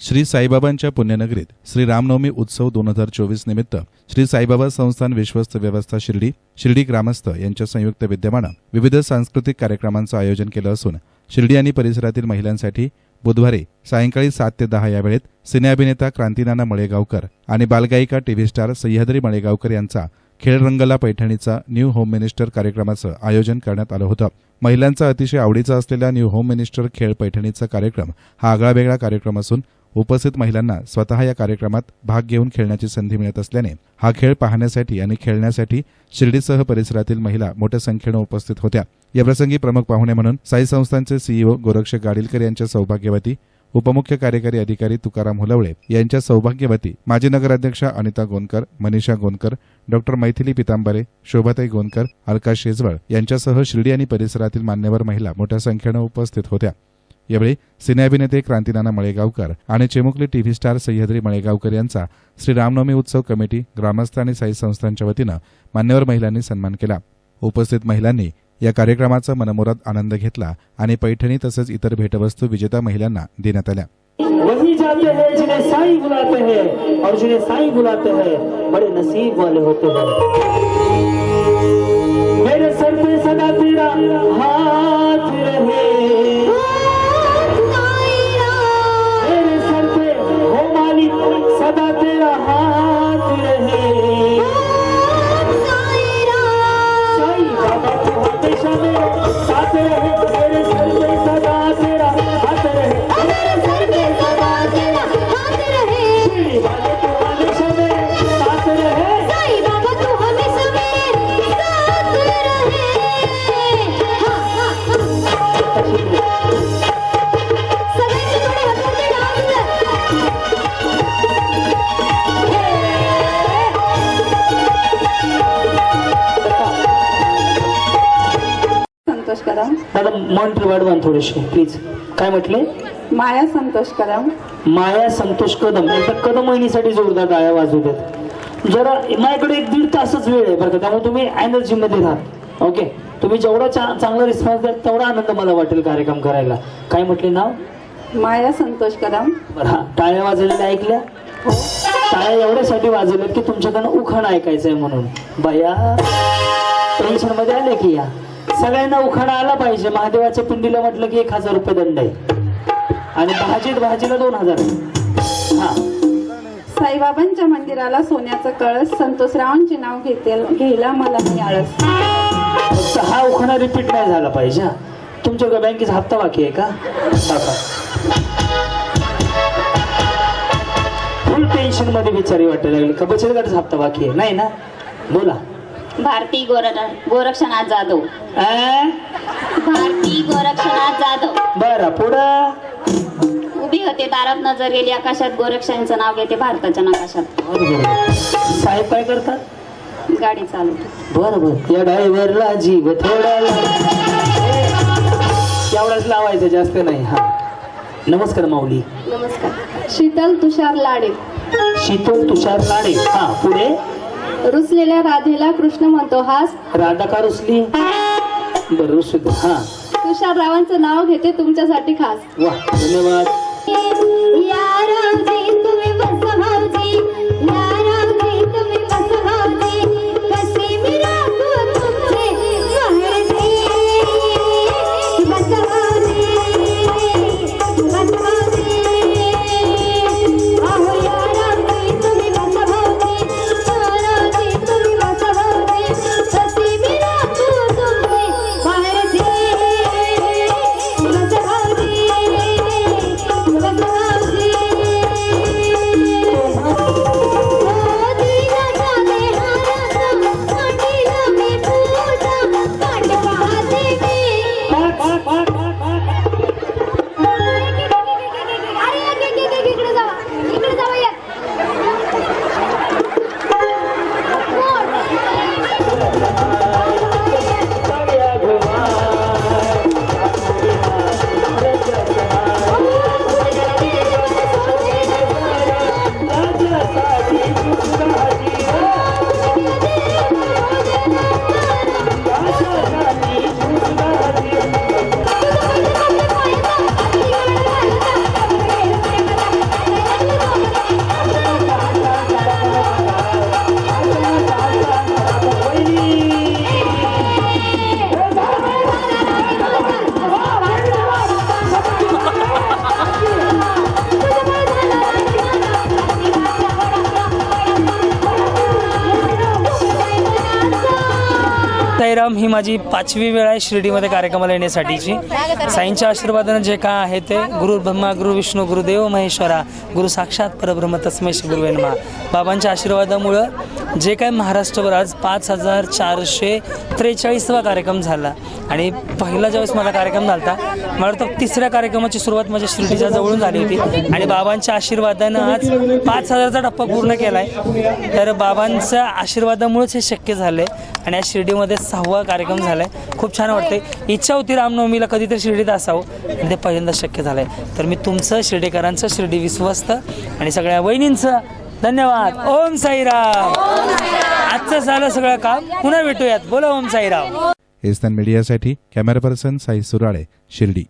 श्री साईबाबांच्या पुण्यनगरीत श्री रामनवमी उत्सव दोन हजार चोवीस निमित्त श्री साईबाबा संस्थान विश्वस्त व्यवस्था शिर्डी शिर्डी ग्रामस्थ यांच्या संयुक्त विद्यमानं विविध सांस्कृतिक कार्यक्रमांचं आयोजन केलं असून शिर्डी आणि परिसरातील महिलांसाठी बुधवारी सायंकाळी सात ते दहा या वेळेत सिनेअभिनेता क्रांतीनाना मळेगावकर आणि बालगायिका टीव्ही स्टार सह्याद्री मळेगावकर यांचा खेळ रंगला पैठणीचा न्यू होम मिनिस्टर कार्यक्रमाचं आयोजन करण्यात आलं होतं. महिलांचा अतिशय आवडीचा असलेला न्यू होम मिनिस्टर खेळ पैठणीचा कार्यक्रम हा आगळावेगळा कार्यक्रम असून उपस्थित महिलांना स्वतः या कार्यक्रमात भाग घेऊन खेळण्याची संधी मिळत असल्याने हा खेळ पाहण्यासाठी आणि खेळण्यासाठी शिर्डीसह परिसरातील महिला मोठ्या संख्येनं उपस्थित होत्या. याप्रसंगी प्रमुख पाहुणे म्हणून साई संस्थांचे सीईओ गोरक्ष गाडीलकर यांच्या सौभाग्यवती उपमुख्य कार्यकारी अधिकारी तुकाराम हुलवळे यांच्या सौभाग्यवती माजी नगराध्यक्षा अनिता गोनकर मनीषा गोनकर डॉक्टर मैथिली पितांबरे शोभाताई गोनकर अलका शेजवळ यांच्यासह शिर्डी आणि परिसरातील मान्यवर महिला मोठ्या संख्येनं उपस्थित होत्या. यावेळी सिनेअभिनेते क्रांतीनाना मळेगावकर आणि चिमुकली टीव्ही स्टार सह्याद्री मळेगावकर यांचा श्री रामनवमी उत्सव कमिटी ग्रामस्थ आणि साई संस्थांच्या वतीनं मान्यवर महिलांनी सन्मान केला. उपस्थित महिलांनी या कार्यक्रमाचा मनमोरात आनंद घेतला आणि पैठणी तसंच इतर भेटवस्तू विजेता महिलांना देण्यात आल्या. वही जाते हैं जिन्हें बुलाते हैं और जिन्हें साई बुलाते हैं बड़े नसीब वाले होते हैं। हाथ रहे साईं बाबा तो हमेशा मेरे साथ रहे संतोष कदम. दादा मंत्र वाढवा ना थोडेसे प्लीज काय म्हटले? माया संतोष कदम. माया संतोष कदम. एकदा कदम वहिनीसाठी जोरदार टाळ्या वाजू देत. जरा माझ्याकडे एक दीड तासच वेळ आहे बरं का त्यामुळे तुम्ही एनर्जी मध्ये राहा. ओके तुम्ही जेवढा चा- चांगला रिस्पॉन्स द्याल तेवढा आनंद मला वाटेल कार्यक्रम करायला. काय म्हटले नाव? माया संतोष कदम. बरं हा टाळ्या वाजवलेल्या ऐकल्या? टाळ्या एवढ्यासाठी वाजवल्यात की तुमच्याकडनं उखाण ऐकायचंय म्हणून. बाया टेन्शनमध्ये आले की या? सगळ्यांना उखाणा आला पाहिजे. महादेवाच्या पिंडीला म्हटलं की एक हजार रुपये दंड आहे. आणि भाजीत भाजीला दोन हजार. हा. साईबाबांच्या मंदिराला सोन्याचं कळस संतोषरावांचे नाव घेते घ्यायला मला नाही आळस. फक्त हा उखाणा रिपीट नाही झाला पाहिजे हा. तुमच्या बँकेचा हप्ता बाकी आहे का? फुल टेन्शनमध्ये बिचारी वाटायला लागली. का बचत गटाचा हप्ता बाकी आहे? नाही ना? बोला. भारती गोर गोरक्षनाथ जाधव? भारती गोरक्षनाथ जाधव. बरं पुढं? उभी होते दारात नजर गेली आकाशात. गोरक्षांचं नाव घेते भारताच्या नकाशात. साहेब काय करतात गाडी चालवते बरं बरं. या ड्रायव्हरला जीव थोडा एवढाच लावायचं जास्त नाही हा. नमस्कार माऊली. नमस्कार. शीतल तुषार लाडे. शीतल तुषार लाडे. हा पुढे? रुसलेल्या राधेला कृष्ण म्हणतो हास. राधा का रुसली? बरं रुसू दे. हा. तुषार रावांचं नाव घेते तुमच्यासाठी खास. वा धन्यवाद. साईराम ही माझी पाचवी वेळ आहे शिर्डीमध्ये कार्यक्रमाला येण्यासाठीची. साईंच्या आशीर्वादानं जे काय आहे ते गुरु ब्रह्मा गुरु विष्णू गुरुदेव महेश्वरा गुरु साक्षात परब्रह्म तस्मै श्री गुरुवे बाबांच्या आशीर्वादामुळं जे काय महाराष्ट्रभर आज पाच हजार चारशे त्रेचाळीसवा कार्यक्रम झाला. आणि पहिला ज्यावेळेस मला कार्यक्रम झाला मला वाटतं तिसऱ्या कार्यक्रमाची सुरुवात माझ्या शिर्डीच्या जवळून झाली होती. आणि बाबांच्या आशीर्वादानं आज पाच हजारचा टप्पा पूर्ण केला आहे तर बाबांच्या आशीर्वादामुळेच हे शक्य झालं आहे आणि या शिर्डीमध्ये सहावा कार्यक्रम झाला आहे खूप छान वाटते इच्छा होती रामनवमीला कधीतरी शिर्डीत असावं. आणि ते पहिल्यांदा शक्य झालं आहे तर मी तुमचं शिर्डीकरांचं शिर्डी विश्वस्त आणि सगळ्या वहिनींचं धन्यवाद. ओम साईराम. आजचं झालं सगळं काम. पुन्हा भेटूयात. बोला ओम साईराम. एस्तान मीडियासाठी कॅमेरा पर्सन साई सुराळे शिर्डी.